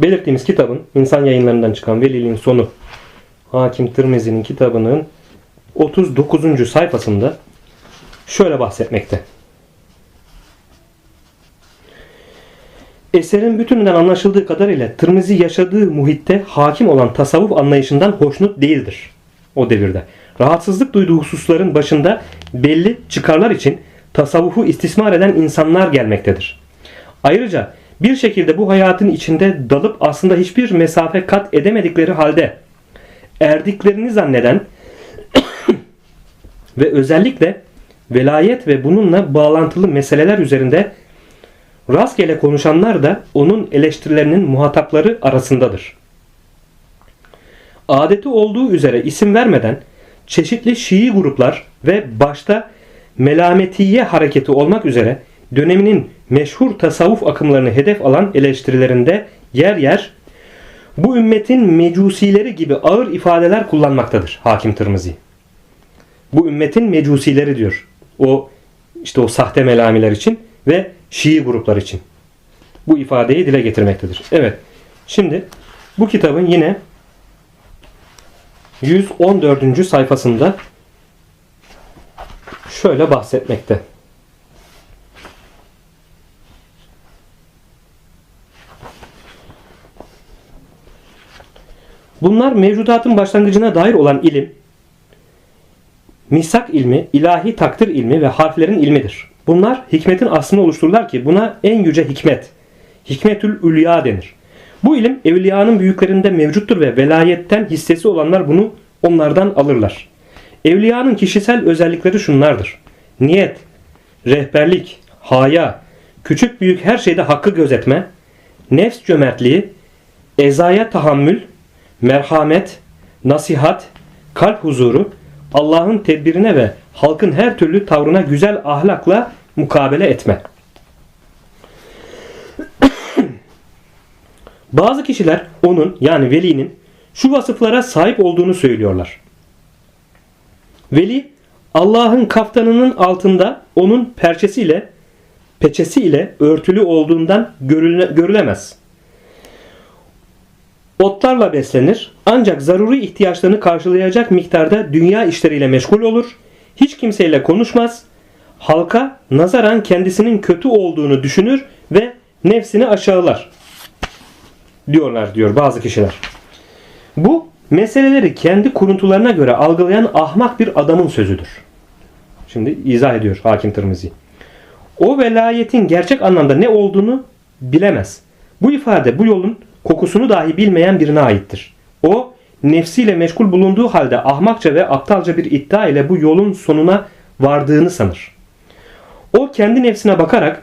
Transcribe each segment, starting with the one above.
belirttiğimiz kitabın insan yayınlarından çıkan Veliliğin sonu Hakim Tirmizi'nin kitabının 39. sayfasında şöyle bahsetmekte. Eserin bütününden anlaşıldığı kadarıyla Tirmizi yaşadığı muhitte hakim olan tasavvuf anlayışından hoşnut değildir o devirde. Rahatsızlık duyduğu hususların başında belli çıkarlar için tasavvufu istismar eden insanlar gelmektedir. Ayrıca bir şekilde bu hayatın içinde dalıp aslında hiçbir mesafe kat edemedikleri halde erdiklerini zanneden ve özellikle velayet ve bununla bağlantılı meseleler üzerinde rastgele konuşanlar da onun eleştirilerinin muhatapları arasındadır. Adeti olduğu üzere isim vermeden çeşitli Şii gruplar ve başta Melametiye hareketi olmak üzere döneminin meşhur tasavvuf akımlarını hedef alan eleştirilerinde yer yer bu ümmetin mecusileri gibi ağır ifadeler kullanmaktadır Hakim Tırmızı. Bu ümmetin mecusileri diyor. O işte o sahte melamiler için ve Şii gruplar için. Bu ifadeyi dile getirmektedir. Evet. Şimdi bu kitabın yine 114. sayfasında şöyle bahsetmekte. Bunlar mevcudatın başlangıcına dair olan ilim, misak ilmi, ilahi takdir ilmi ve harflerin ilmidir. Bunlar hikmetin aslını oluştururlar ki buna en yüce hikmet, hikmetül ülya denir. Bu ilim evliyanın büyüklerinde mevcuttur ve velayetten hissesi olanlar bunu onlardan alırlar. Evliyanın kişisel özellikleri şunlardır. Niyet, rehberlik, haya, küçük büyük her şeyde hakkı gözetme, nefs cömertliği, ezaya tahammül, merhamet, nasihat, kalp huzuru, Allah'ın tedbirine ve halkın her türlü tavrına güzel ahlakla mukabele etme. Bazı kişiler onun yani velinin şu vasıflara sahip olduğunu söylüyorlar. Veli Allah'ın kaftanının altında onun perçesiyle peçesiyle örtülü olduğundan görüle, görülemez. Otlarla beslenir ancak zaruri ihtiyaçlarını karşılayacak miktarda dünya işleriyle meşgul olur. Hiç kimseyle konuşmaz. Halka nazaran kendisinin kötü olduğunu düşünür ve nefsini aşağılar. Diyorlar diyor bazı kişiler. Bu meseleleri kendi kuruntularına göre algılayan ahmak bir adamın sözüdür. Şimdi izah ediyor Hakim Tırmızı. O velayetin gerçek anlamda ne olduğunu bilemez. Bu ifade bu yolun kokusunu dahi bilmeyen birine aittir. O nefsiyle meşgul bulunduğu halde ahmakça ve aptalca bir iddia ile bu yolun sonuna vardığını sanır. O kendi nefsine bakarak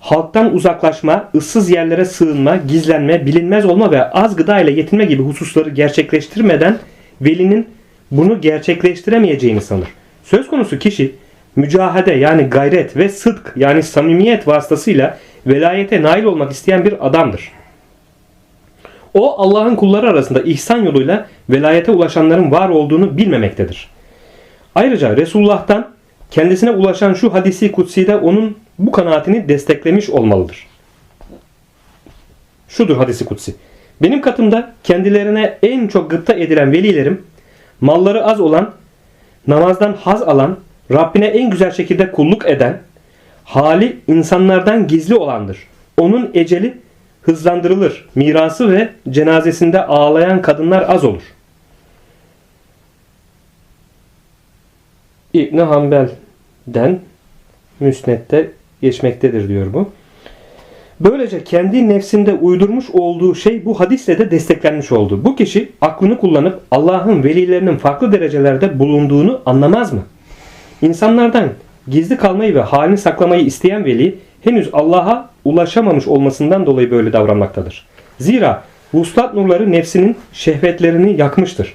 halktan uzaklaşma, ıssız yerlere sığınma, gizlenme, bilinmez olma ve az gıda ile yetinme gibi hususları gerçekleştirmeden velinin bunu gerçekleştiremeyeceğini sanır. Söz konusu kişi mücahede yani gayret ve sıdk yani samimiyet vasıtasıyla velayete nail olmak isteyen bir adamdır. O Allah'ın kulları arasında ihsan yoluyla velayete ulaşanların var olduğunu bilmemektedir. Ayrıca Resulullah'tan kendisine ulaşan şu hadisi kutsi'de onun bu kanaatini desteklemiş olmalıdır. Şudur hadisi kutsi. Benim katımda kendilerine en çok gıpta edilen velilerim, malları az olan, namazdan haz alan, Rabbine en güzel şekilde kulluk eden, hali insanlardan gizli olandır. Onun eceli hızlandırılır. Mirası ve cenazesinde ağlayan kadınlar az olur. İbn Hanbel'den müsnette geçmektedir diyor bu. Böylece kendi nefsinde uydurmuş olduğu şey bu hadisle de desteklenmiş oldu. Bu kişi aklını kullanıp Allah'ın velilerinin farklı derecelerde bulunduğunu anlamaz mı? İnsanlardan gizli kalmayı ve halini saklamayı isteyen veli henüz Allah'a ulaşamamış olmasından dolayı böyle davranmaktadır. Zira vuslat nurları nefsinin şehvetlerini yakmıştır.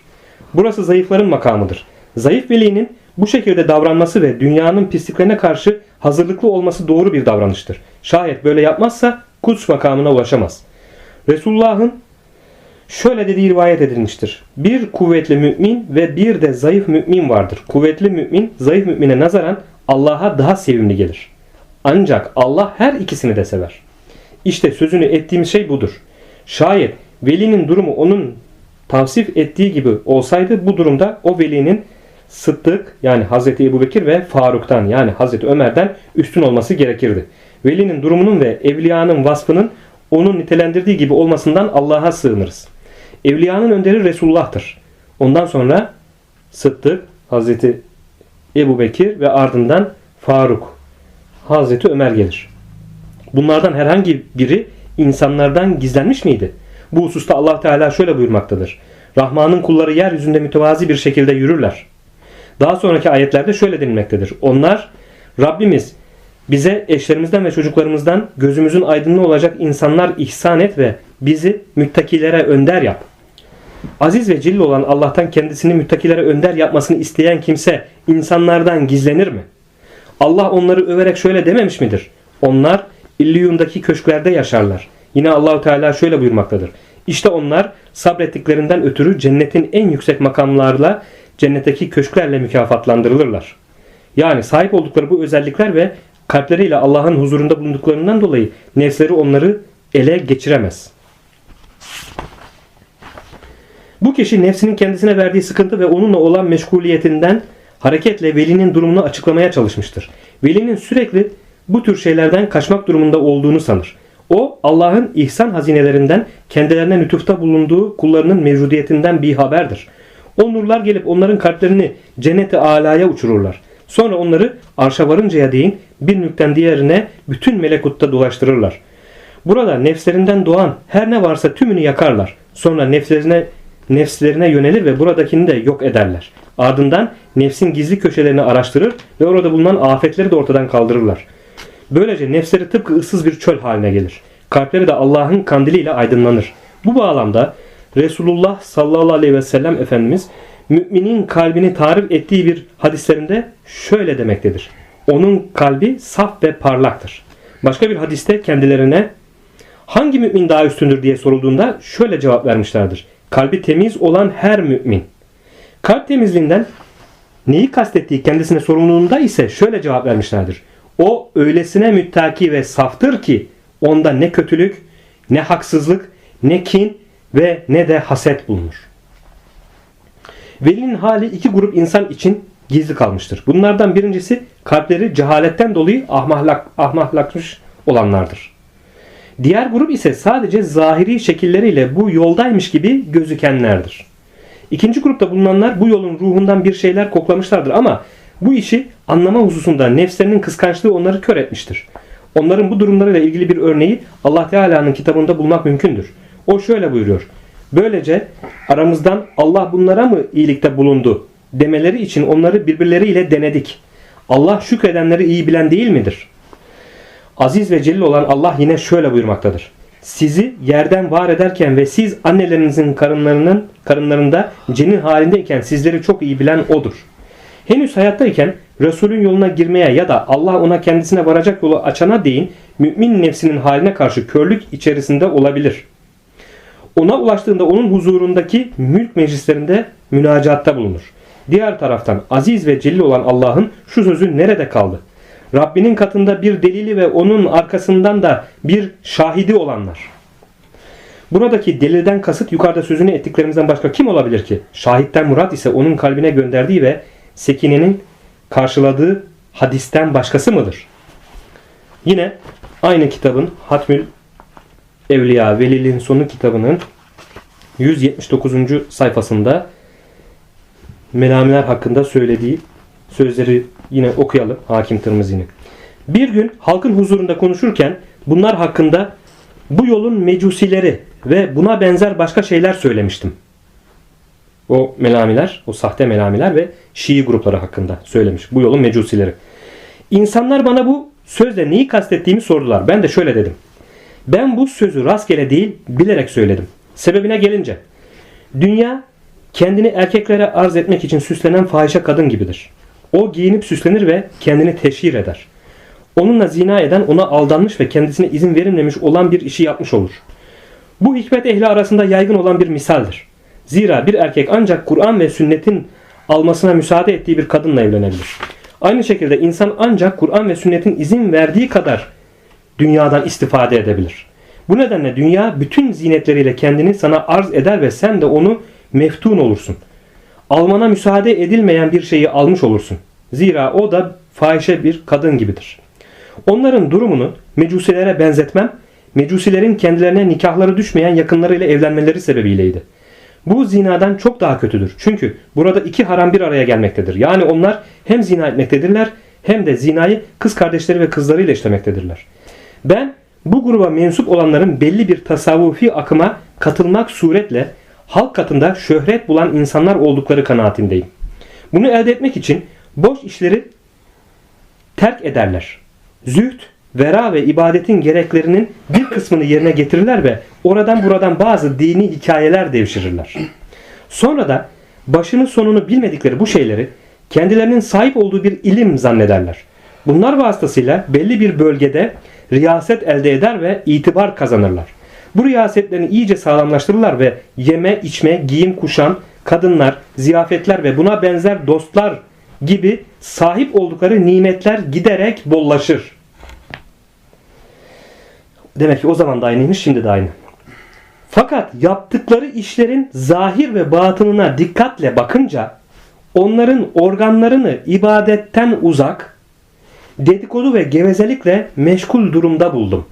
Burası zayıfların makamıdır. Zayıf velinin bu şekilde davranması ve dünyanın pisliklerine karşı hazırlıklı olması doğru bir davranıştır. Şayet böyle yapmazsa kuts makamına ulaşamaz. Resulullah'ın şöyle dediği rivayet edilmiştir. Bir kuvvetli mümin ve bir de zayıf mümin vardır. Kuvvetli mümin zayıf mümine nazaran Allah'a daha sevimli gelir. Ancak Allah her ikisini de sever. İşte sözünü ettiğimiz şey budur. Şayet velinin durumu onun tavsif ettiği gibi olsaydı bu durumda o velinin Sıddık yani Hazreti Ebu Bekir ve Faruk'tan yani Hazreti Ömer'den üstün olması gerekirdi. Velinin durumunun ve evliyanın vasfının onun nitelendirdiği gibi olmasından Allah'a sığınırız. Evliyanın önderi Resulullah'tır. Ondan sonra Sıddık, Hazreti Ebu Bekir ve ardından Faruk, Hazreti Ömer gelir. Bunlardan herhangi biri insanlardan gizlenmiş miydi? Bu hususta Allah Teala şöyle buyurmaktadır. Rahman'ın kulları yeryüzünde mütevazi bir şekilde yürürler. Daha sonraki ayetlerde şöyle denilmektedir. Onlar Rabbimiz bize eşlerimizden ve çocuklarımızdan gözümüzün aydınlığı olacak insanlar ihsan et ve bizi müttakilere önder yap. Aziz ve cilli olan Allah'tan kendisini müttakilere önder yapmasını isteyen kimse insanlardan gizlenir mi? Allah onları överek şöyle dememiş midir? Onlar İlliyum'daki köşklerde yaşarlar. Yine Allahu Teala şöyle buyurmaktadır. İşte onlar sabrettiklerinden ötürü cennetin en yüksek makamlarla cennetteki köşklerle mükafatlandırılırlar. Yani sahip oldukları bu özellikler ve kalpleriyle Allah'ın huzurunda bulunduklarından dolayı nefsleri onları ele geçiremez. Bu kişi nefsinin kendisine verdiği sıkıntı ve onunla olan meşguliyetinden hareketle velinin durumunu açıklamaya çalışmıştır. Velinin sürekli bu tür şeylerden kaçmak durumunda olduğunu sanır. O Allah'ın ihsan hazinelerinden kendilerine lütufta bulunduğu kullarının mevcudiyetinden bir haberdir. O nurlar gelip onların kalplerini cennete alaya uçururlar. Sonra onları arşa varıncaya değin bir mülkten diğerine bütün melekutta dolaştırırlar. Burada nefslerinden doğan her ne varsa tümünü yakarlar. Sonra nefslerine nefslerine yönelir ve buradakini de yok ederler. Ardından nefsin gizli köşelerini araştırır ve orada bulunan afetleri de ortadan kaldırırlar. Böylece nefsleri tıpkı ıssız bir çöl haline gelir. Kalpleri de Allah'ın kandiliyle aydınlanır. Bu bağlamda Resulullah sallallahu aleyhi ve sellem Efendimiz müminin kalbini tarif ettiği bir hadislerinde şöyle demektedir. Onun kalbi saf ve parlaktır. Başka bir hadiste kendilerine hangi mümin daha üstündür diye sorulduğunda şöyle cevap vermişlerdir. Kalbi temiz olan her mümin. Kalp temizliğinden neyi kastettiği kendisine sorumluluğunda ise şöyle cevap vermişlerdir. O öylesine müttaki ve saftır ki onda ne kötülük, ne haksızlık, ne kin ve ne de haset bulunur. Velinin hali iki grup insan için gizli kalmıştır. Bunlardan birincisi kalpleri cehaletten dolayı ahmahlak, ahmahlakmış olanlardır. Diğer grup ise sadece zahiri şekilleriyle bu yoldaymış gibi gözükenlerdir. İkinci grupta bulunanlar bu yolun ruhundan bir şeyler koklamışlardır ama bu işi anlama hususunda nefslerinin kıskançlığı onları kör etmiştir. Onların bu durumlarıyla ilgili bir örneği Allah Teala'nın kitabında bulmak mümkündür. O şöyle buyuruyor. Böylece aramızdan Allah bunlara mı iyilikte bulundu demeleri için onları birbirleriyle denedik. Allah şükredenleri iyi bilen değil midir? Aziz ve celil olan Allah yine şöyle buyurmaktadır. Sizi yerden var ederken ve siz annelerinizin karınlarının karınlarında cenin halindeyken sizleri çok iyi bilen odur. Henüz hayattayken Resulün yoluna girmeye ya da Allah ona kendisine varacak yolu açana değin mümin nefsinin haline karşı körlük içerisinde olabilir. Ona ulaştığında onun huzurundaki mülk meclislerinde münacatta bulunur. Diğer taraftan aziz ve celil olan Allah'ın şu sözü nerede kaldı? Rabbinin katında bir delili ve onun arkasından da bir şahidi olanlar. Buradaki delilden kasıt yukarıda sözünü ettiklerimizden başka kim olabilir ki? Şahitten murat ise onun kalbine gönderdiği ve Sekine'nin karşıladığı hadisten başkası mıdır? Yine aynı kitabın Hatmül Evliya Velil'in sonu kitabının 179. sayfasında melamiler hakkında söylediği sözleri yine okuyalım Hakim Tırmızı'nın. Bir gün halkın huzurunda konuşurken bunlar hakkında bu yolun mecusileri ve buna benzer başka şeyler söylemiştim. O melamiler, o sahte melamiler ve Şii grupları hakkında söylemiş. Bu yolun mecusileri. İnsanlar bana bu sözle neyi kastettiğimi sordular. Ben de şöyle dedim. Ben bu sözü rastgele değil bilerek söyledim. Sebebine gelince. Dünya kendini erkeklere arz etmek için süslenen fahişe kadın gibidir. O giyinip süslenir ve kendini teşhir eder. Onunla zina eden ona aldanmış ve kendisine izin verilmemiş olan bir işi yapmış olur. Bu hikmet ehli arasında yaygın olan bir misaldir. Zira bir erkek ancak Kur'an ve sünnetin almasına müsaade ettiği bir kadınla evlenebilir. Aynı şekilde insan ancak Kur'an ve sünnetin izin verdiği kadar dünyadan istifade edebilir. Bu nedenle dünya bütün zinetleriyle kendini sana arz eder ve sen de onu meftun olursun. Almana müsaade edilmeyen bir şeyi almış olursun. Zira o da fahişe bir kadın gibidir. Onların durumunu mecusilere benzetmem, mecusilerin kendilerine nikahları düşmeyen yakınlarıyla evlenmeleri sebebiyleydi. Bu zinadan çok daha kötüdür. Çünkü burada iki haram bir araya gelmektedir. Yani onlar hem zina etmektedirler hem de zinayı kız kardeşleri ve kızlarıyla işlemektedirler. Ben bu gruba mensup olanların belli bir tasavvufi akıma katılmak suretle halk katında şöhret bulan insanlar oldukları kanaatindeyim. Bunu elde etmek için boş işleri terk ederler. Zühd, vera ve ibadetin gereklerinin bir kısmını yerine getirirler ve oradan buradan bazı dini hikayeler devşirirler. Sonra da başını sonunu bilmedikleri bu şeyleri kendilerinin sahip olduğu bir ilim zannederler. Bunlar vasıtasıyla belli bir bölgede riyaset elde eder ve itibar kazanırlar. Bu riyasetlerini iyice sağlamlaştırırlar ve yeme, içme, giyim, kuşam, kadınlar, ziyafetler ve buna benzer dostlar gibi sahip oldukları nimetler giderek bollaşır. Demek ki o zaman da aynıymış, şimdi de aynı. Fakat yaptıkları işlerin zahir ve batınına dikkatle bakınca onların organlarını ibadetten uzak, dedikodu ve gevezelikle meşgul durumda buldum.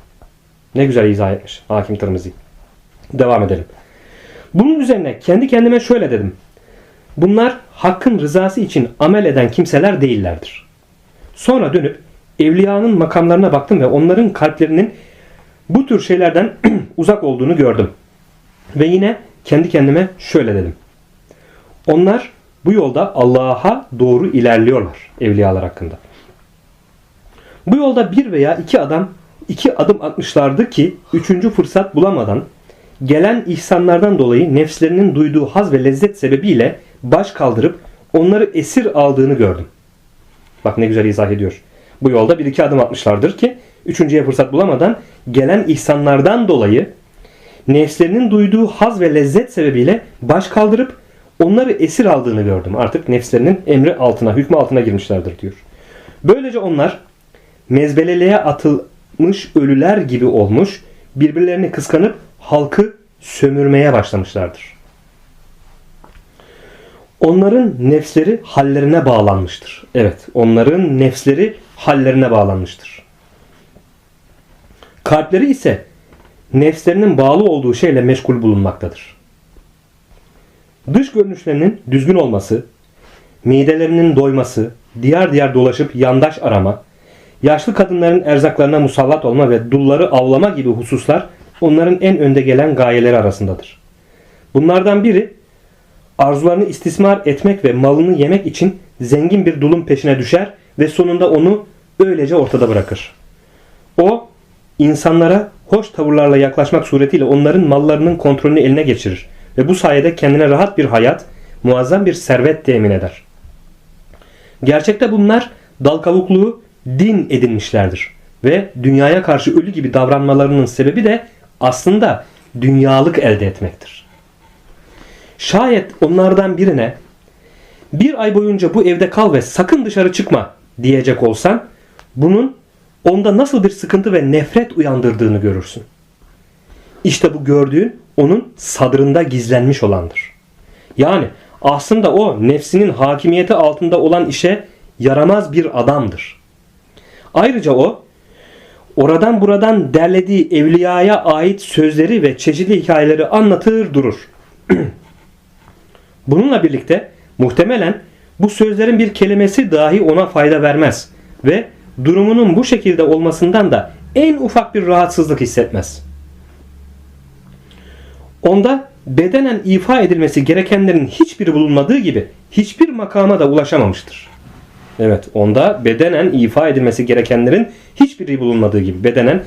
Ne güzel izah etmiş Hakim Tırmızı. Devam edelim. Bunun üzerine kendi kendime şöyle dedim. Bunlar hakkın rızası için amel eden kimseler değillerdir. Sonra dönüp evliyanın makamlarına baktım ve onların kalplerinin bu tür şeylerden uzak olduğunu gördüm. Ve yine kendi kendime şöyle dedim. Onlar bu yolda Allah'a doğru ilerliyorlar evliyalar hakkında. Bu yolda bir veya iki adam iki adım atmışlardı ki üçüncü fırsat bulamadan gelen ihsanlardan dolayı nefslerinin duyduğu haz ve lezzet sebebiyle baş kaldırıp onları esir aldığını gördüm. Bak ne güzel izah ediyor. Bu yolda bir iki adım atmışlardır ki üçüncüye fırsat bulamadan gelen ihsanlardan dolayı nefslerinin duyduğu haz ve lezzet sebebiyle baş kaldırıp onları esir aldığını gördüm. Artık nefslerinin emri altına, hükmü altına girmişlerdir diyor. Böylece onlar mezbeleliğe atılmış ölüler gibi olmuş, birbirlerini kıskanıp halkı sömürmeye başlamışlardır. Onların nefsleri hallerine bağlanmıştır. Evet, onların nefsleri hallerine bağlanmıştır. Kalpleri ise nefslerinin bağlı olduğu şeyle meşgul bulunmaktadır. Dış görünüşlerinin düzgün olması, midelerinin doyması, diğer diğer dolaşıp yandaş arama, yaşlı kadınların erzaklarına musallat olma ve dulları avlama gibi hususlar onların en önde gelen gayeleri arasındadır. Bunlardan biri arzularını istismar etmek ve malını yemek için zengin bir dulun peşine düşer ve sonunda onu öylece ortada bırakır. O insanlara hoş tavırlarla yaklaşmak suretiyle onların mallarının kontrolünü eline geçirir ve bu sayede kendine rahat bir hayat, muazzam bir servet temin eder. Gerçekte bunlar dal kavukluğu din edinmişlerdir ve dünyaya karşı ölü gibi davranmalarının sebebi de aslında dünyalık elde etmektir. Şayet onlardan birine bir ay boyunca bu evde kal ve sakın dışarı çıkma diyecek olsan bunun onda nasıl bir sıkıntı ve nefret uyandırdığını görürsün. İşte bu gördüğün onun sadrında gizlenmiş olandır. Yani aslında o nefsinin hakimiyeti altında olan işe yaramaz bir adamdır. Ayrıca o oradan buradan derlediği evliyaya ait sözleri ve çeşitli hikayeleri anlatır durur. Bununla birlikte muhtemelen bu sözlerin bir kelimesi dahi ona fayda vermez ve durumunun bu şekilde olmasından da en ufak bir rahatsızlık hissetmez. Onda bedenen ifa edilmesi gerekenlerin hiçbiri bulunmadığı gibi hiçbir makama da ulaşamamıştır. Evet onda bedenen ifa edilmesi gerekenlerin hiçbiri bulunmadığı gibi bedenen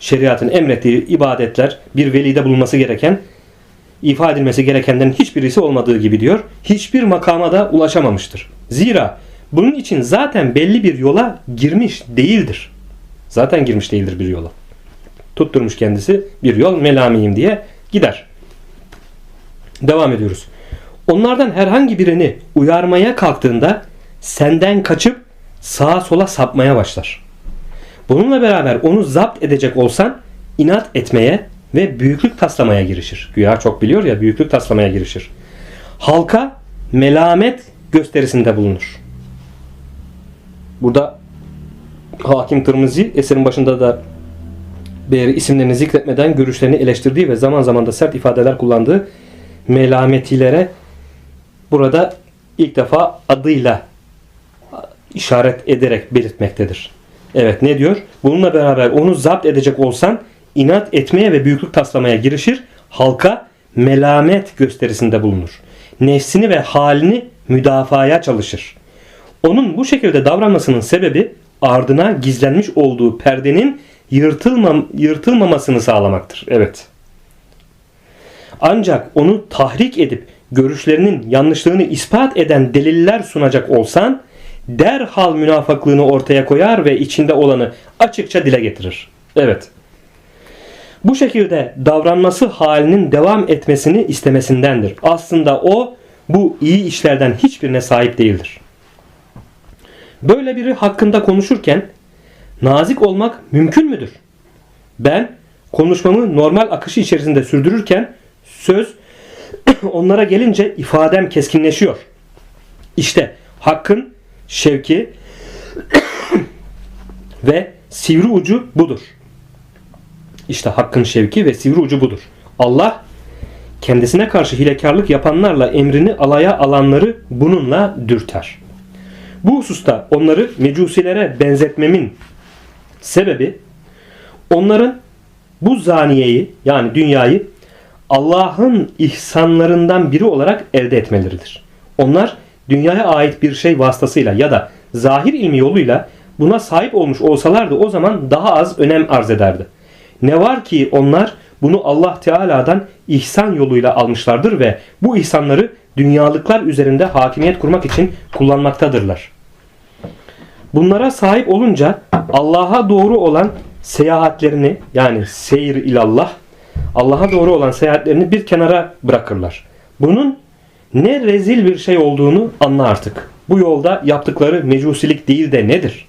şeriatın emrettiği ibadetler bir velide bulunması gereken ifa edilmesi gerekenlerin hiçbirisi olmadığı gibi diyor. Hiçbir makama da ulaşamamıştır. Zira bunun için zaten belli bir yola girmiş değildir. Zaten girmiş değildir bir yola. Tutturmuş kendisi bir yol melamiyim diye gider. Devam ediyoruz. Onlardan herhangi birini uyarmaya kalktığında senden kaçıp sağa sola sapmaya başlar. Bununla beraber onu zapt edecek olsan inat etmeye ve büyüklük taslamaya girişir. Güya çok biliyor ya büyüklük taslamaya girişir. Halka melamet gösterisinde bulunur. Burada Hakim Tırmızı eserin başında da bir isimlerini zikretmeden görüşlerini eleştirdiği ve zaman zaman da sert ifadeler kullandığı melametilere burada ilk defa adıyla işaret ederek belirtmektedir. Evet ne diyor? Bununla beraber onu zapt edecek olsan inat etmeye ve büyüklük taslamaya girişir. Halka melamet gösterisinde bulunur. Nefsini ve halini müdafaya çalışır. Onun bu şekilde davranmasının sebebi ardına gizlenmiş olduğu perdenin yırtılmam, yırtılmamasını sağlamaktır. Evet. Ancak onu tahrik edip görüşlerinin yanlışlığını ispat eden deliller sunacak olsan derhal münafaklığını ortaya koyar ve içinde olanı açıkça dile getirir. Evet. Bu şekilde davranması halinin devam etmesini istemesindendir. Aslında o bu iyi işlerden hiçbirine sahip değildir. Böyle biri hakkında konuşurken nazik olmak mümkün müdür? Ben konuşmamı normal akışı içerisinde sürdürürken söz onlara gelince ifadem keskinleşiyor. İşte hakkın şevki ve sivri ucu budur. İşte hakkın şevki ve sivri ucu budur. Allah kendisine karşı hilekarlık yapanlarla emrini alaya alanları bununla dürter. Bu hususta onları mecusilere benzetmemin sebebi onların bu zaniyeyi yani dünyayı Allah'ın ihsanlarından biri olarak elde etmeleridir. Onlar dünyaya ait bir şey vasıtasıyla ya da zahir ilmi yoluyla buna sahip olmuş olsalardı o zaman daha az önem arz ederdi. Ne var ki onlar bunu Allah Teala'dan ihsan yoluyla almışlardır ve bu ihsanları dünyalıklar üzerinde hakimiyet kurmak için kullanmaktadırlar. Bunlara sahip olunca Allah'a doğru olan seyahatlerini yani seyir ilallah Allah'a doğru olan seyahatlerini bir kenara bırakırlar. Bunun ne rezil bir şey olduğunu anla artık. Bu yolda yaptıkları mecusilik değil de nedir?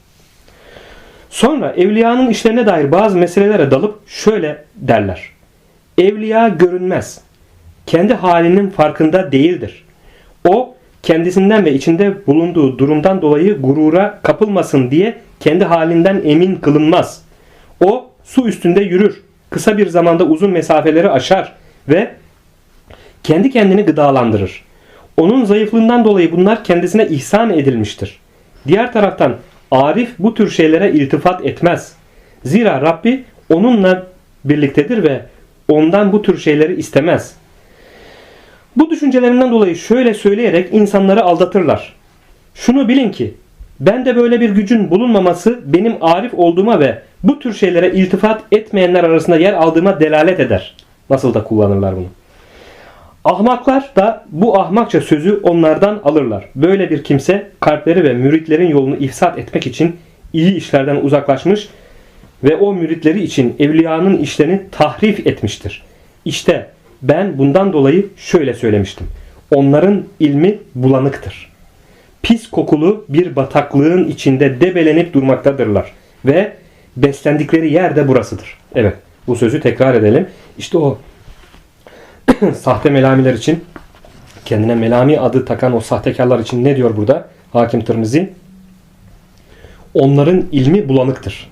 Sonra evliyanın işlerine dair bazı meselelere dalıp şöyle derler. Evliya görünmez. Kendi halinin farkında değildir. O kendisinden ve içinde bulunduğu durumdan dolayı gurura kapılmasın diye kendi halinden emin kılınmaz. O su üstünde yürür. Kısa bir zamanda uzun mesafeleri aşar ve kendi kendini gıdalandırır. Onun zayıflığından dolayı bunlar kendisine ihsan edilmiştir. Diğer taraftan Arif bu tür şeylere iltifat etmez. Zira Rabbi onunla birliktedir ve ondan bu tür şeyleri istemez. Bu düşüncelerinden dolayı şöyle söyleyerek insanları aldatırlar. Şunu bilin ki ben de böyle bir gücün bulunmaması benim arif olduğuma ve bu tür şeylere iltifat etmeyenler arasında yer aldığıma delalet eder. Nasıl da kullanırlar bunu. Ahmaklar da bu ahmakça sözü onlardan alırlar. Böyle bir kimse kalpleri ve müritlerin yolunu ifsat etmek için iyi işlerden uzaklaşmış ve o müritleri için evliyanın işlerini tahrif etmiştir. İşte ben bundan dolayı şöyle söylemiştim. Onların ilmi bulanıktır. Pis kokulu bir bataklığın içinde debelenip durmaktadırlar. Ve beslendikleri yer de burasıdır. Evet bu sözü tekrar edelim. İşte o sahte melamiler için kendine melami adı takan o sahtekarlar için ne diyor burada Hakim Tırmizi? Onların ilmi bulanıktır.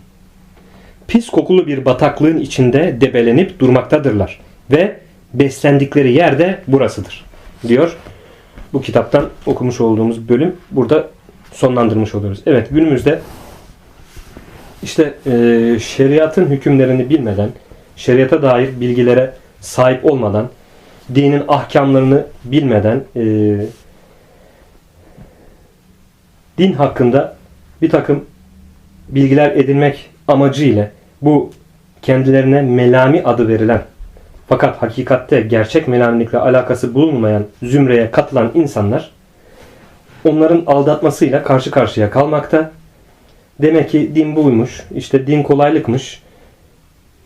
Pis kokulu bir bataklığın içinde debelenip durmaktadırlar. Ve beslendikleri yer de burasıdır. Diyor. Bu kitaptan okumuş olduğumuz bölüm burada sonlandırmış oluyoruz. Evet günümüzde işte e, şeriatın hükümlerini bilmeden, şeriata dair bilgilere sahip olmadan, dinin ahkamlarını bilmeden e, din hakkında bir takım bilgiler edinmek amacıyla bu kendilerine melami adı verilen fakat hakikatte gerçek melamilikle alakası bulunmayan zümreye katılan insanlar onların aldatmasıyla karşı karşıya kalmakta. Demek ki din buymuş, işte din kolaylıkmış,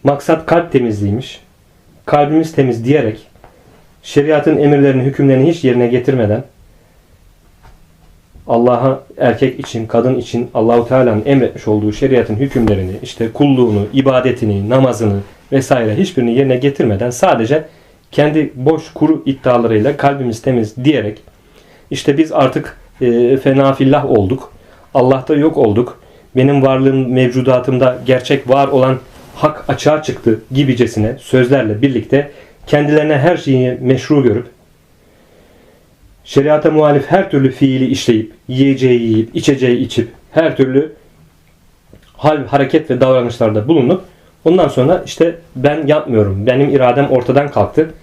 maksat kalp temizliğiymiş, kalbimiz temiz diyerek şeriatın emirlerini, hükümlerini hiç yerine getirmeden Allah'a erkek için, kadın için Allahu Teala'nın emretmiş olduğu şeriatın hükümlerini, işte kulluğunu, ibadetini, namazını vesaire hiçbirini yerine getirmeden sadece kendi boş kuru iddialarıyla kalbimiz temiz diyerek işte biz artık e, fena fillah olduk. Allah'ta yok olduk. Benim varlığım mevcudatımda gerçek var olan hak açığa çıktı gibicesine sözlerle birlikte kendilerine her şeyi meşru görüp şeriata muhalif her türlü fiili işleyip, yiyeceği yiyip, içeceği içip, her türlü hal, hareket ve davranışlarda bulunup ondan sonra işte ben yapmıyorum, benim iradem ortadan kalktı.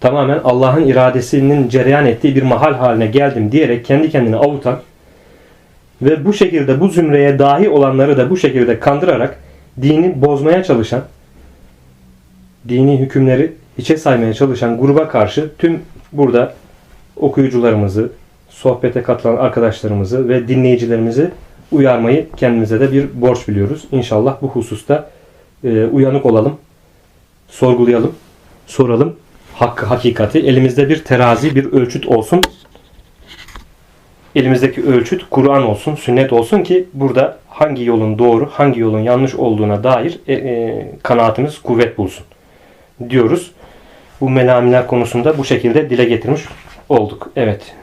Tamamen Allah'ın iradesinin cereyan ettiği bir mahal haline geldim diyerek kendi kendine avutan ve bu şekilde bu zümreye dahi olanları da bu şekilde kandırarak dini bozmaya çalışan, dini hükümleri hiçe saymaya çalışan gruba karşı tüm burada okuyucularımızı, sohbete katılan arkadaşlarımızı ve dinleyicilerimizi uyarmayı kendimize de bir borç biliyoruz. İnşallah bu hususta e, uyanık olalım, sorgulayalım, soralım. Hakkı, hakikati elimizde bir terazi, bir ölçüt olsun. Elimizdeki ölçüt Kur'an olsun, sünnet olsun ki burada hangi yolun doğru, hangi yolun yanlış olduğuna dair e, e, kanaatimiz kuvvet bulsun diyoruz. Bu melamiler konusunda bu şekilde dile getirmiş olduk. Evet.